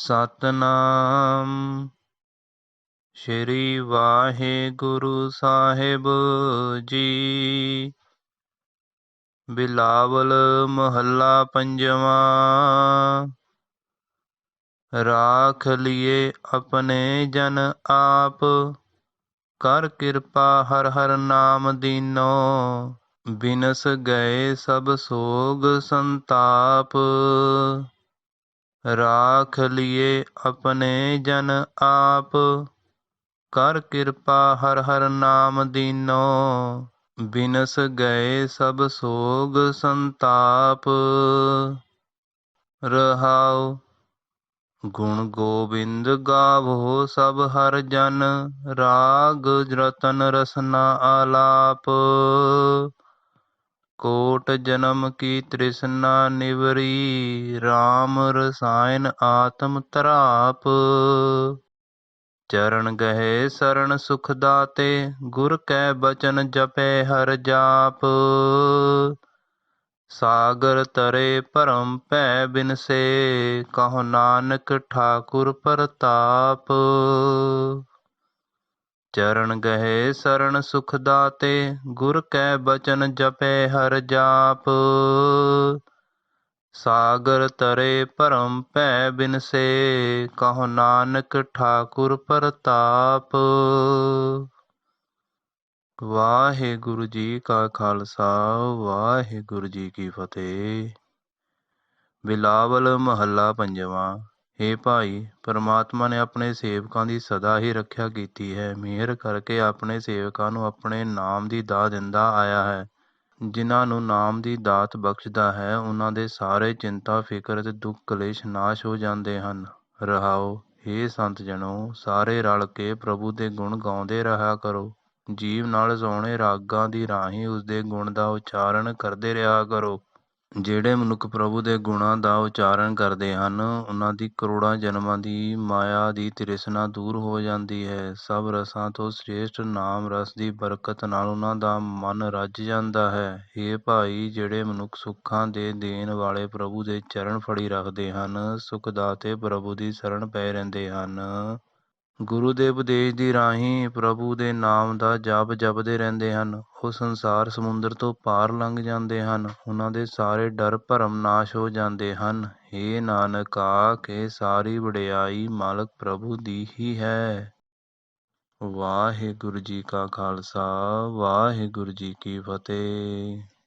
ਸਤਨਾਮ। ਸ਼੍ਰੀ ਵਾਹਿਗੁਰੂ ਸਾਹਿਬ ਜੀ। ਬਿਲਾਵਲ ਮਹੱਲਾ ਪੰਜਵਾਂ। ਰਾਖ ਲਿਏ ਆਪਣੇ ਜਨ ਆਪ। ਕਰ ਕਿਰਪਾ ਹਰ ਹਰ ਨਾਮ ਦੀਨੋ। ਬਿਨਸ ਗਏ ਸਭ ਸੋਗ ਸੰਤਾਪ। ਰਾਖ ਲਿਏ ਆਪਣੇ ਜਨ ਆਪ। ਕਰ ਕਿਰਪਾ ਹਰ ਹਰ ਨਾਮ ਦੀਨੋ। ਬਿਨਸ ਗਏ ਸਭ ਸੋਗ ਸੰਤਾਪ। ਰਹਾਉ, ਗੁਣ ਗੋਬਿੰਦ ਗਾਵੋ ਸਭ ਹਰ ਜਨ। ਰਾਗ ਰਤਨ ਰਸਨਾ ਆਲਾਪ। ਕੋਟ ਜਨਮ ਕੀ ਤ੍ਰਿਸ਼ਨਾ ਨਿਵਰੀ RAM ਰਸਾਇਨ ਆਤਮ ਤਰਾਪ। ਚਰਨ ਗਏ ਸਰਣ ਸੁਖ ਦਾਤੇ, ਗੁਰ ਕੈ ਬਚਨ ਜਪੈ ਹਰ ਜਾਪ। ਸਾਗਰ ਤਰੇ ਭਰਮ ਭੈ ਬਿਨਸੇ, ਕਹੋ ਨਾਨਕ ਠਾਕੁਰ ਪ੍ਰਤਾਪ। ਚਰਨ ਗਏ ਸਰਣ ਸੁਖ ਦਾਤੇ, ਗੁਰ ਕੈ ਬਚਨ ਜਪੈ ਹਰ ਜਾਪ। ਸਾਗਰ ਤਰੇ ਭਰਮ ਭੈ ਬਿਨਸੇ, ਕਹੋ ਨਾਨਕ ਠਾਕੁਰ ਪ੍ਰਤਾਪ। ਵਾਹਿਗੁਰੂ ਜੀ ਕਾ ਖਾਲਸਾ, ਵਾਹਿਗੁਰੂ ਜੀ ਕੀ ਫਤਿਹ। ਬਿਲਾਵਲ ਮਹੱਲਾ ਪੰਜਵਾਂ। हे ਭਾਈ, ਪਰਮਾਤਮਾ ਨੇ ਆਪਣੇ ਸੇਵਕਾਂ ਦੀ ਸਦਾ ਹੀ ਰੱਖਿਆ ਕੀਤੀ ਹੈ। ਮਿਹਰ ਕਰਕੇ ਆਪਣੇ ਸੇਵਕਾਂ ਨੂੰ ਆਪਣੇ ਨਾਮ ਦੀ ਦਾਤ ਦਿੰਦਾ ਆਇਆ ਹੈ। ਜਿਨ੍ਹਾਂ ਨੂੰ ਨਾਮ ਦੀ ਦਾਤ ਬਖਸ਼ਦਾ ਹੈ, ਉਹਨਾਂ ਦੇ ਸਾਰੇ ਚਿੰਤਾ, ਫਿਕਰ ਅਤੇ ਦੁੱਖ ਕਲੇਸ਼ ਨਾਸ਼ ਹੋ ਜਾਂਦੇ ਹਨ। ਰਹਾਓ, ਹੇ ਸੰਤ ਜਣੋ, ਸਾਰੇ ਰਲ ਕੇ ਪ੍ਰਭੂ ਦੇ ਗੁਣ ਗਾਉਂਦੇ ਰਹਾ ਕਰੋ। ਜੀਵ ਨਾਲ ਸੋਹਣੇ ਰਾਗਾਂ ਦੀ ਰਾਹੀਂ ਉਸ ਦੇ ਗੁਣ ਦਾ ਉਚਾਰਨ ਕਰਦੇ ਰਿਹਾ ਕਰੋ। ਜਿਹੜੇ ਮਨੁੱਖ ਪ੍ਰਭੂ ਦੇ ਗੁਣਾਂ ਦਾ ਉਚਾਰਨ ਕਰਦੇ ਹਨ, ਉਹਨਾਂ ਦੀ ਕਰੋੜਾਂ ਜਨਮਾਂ ਦੀ ਮਾਇਆ ਦੀ ਤ੍ਰਿਸ਼ਨਾ ਦੂਰ ਹੋ ਜਾਂਦੀ ਹੈ। ਸਭ ਰਸਾਂ ਤੋਂ ਸ੍ਰੇਸ਼ਟ ਨਾਮ ਰਸ ਦੀ ਬਰਕਤ ਨਾਲ ਉਹਨਾਂ ਦਾ ਮਨ ਰੱਜ ਜਾਂਦਾ ਹੈ। ਹੇ ਭਾਈ, ਜਿਹੜੇ ਮਨੁੱਖ ਸੁੱਖਾਂ ਦੇ ਦੇਣ ਵਾਲੇ ਪ੍ਰਭੂ ਦੇ ਚਰਨ ਫੜੀ ਰੱਖਦੇ ਹਨ ਸੁਖਦਾਤੇ ਪ੍ਰਭੂ ਦੀ ਸ਼ਰਨ ਪੈ ਰਹਿੰਦੇ ਹਨ। ਗੁਰੂ ਦੇ ਉਪਦੇਸ਼ ਦੀ ਰਾਹੀਂ ਪ੍ਰਭੂ ਦੇ ਨਾਮ ਦਾ ਜਪ ਜਪਦੇ ਰਹਿੰਦੇ ਹਨ। ਉਹ ਸੰਸਾਰ ਸਮੁੰਦਰ ਤੋਂ ਪਾਰ ਲੰਘ ਜਾਂਦੇ ਹਨ। ਉਹਨਾਂ ਦੇ ਸਾਰੇ ਡਰ ਭਰਮ ਨਾਸ਼ ਹੋ ਜਾਂਦੇ ਹਨ। ਹੇ ਨਾਨਕ ਆਖੇ ਸਾਰੀ ਵਡਿਆਈ ਮਾਲਕ ਪ੍ਰਭੂ ਦੀ ਹੀ ਹੈ। ਵਾਹਿਗੁਰੂ ਜੀ ਕਾ ਖਾਲਸਾ, ਵਾਹਿਗੁਰੂ ਜੀ ਕੀ ਫਤਿਹ।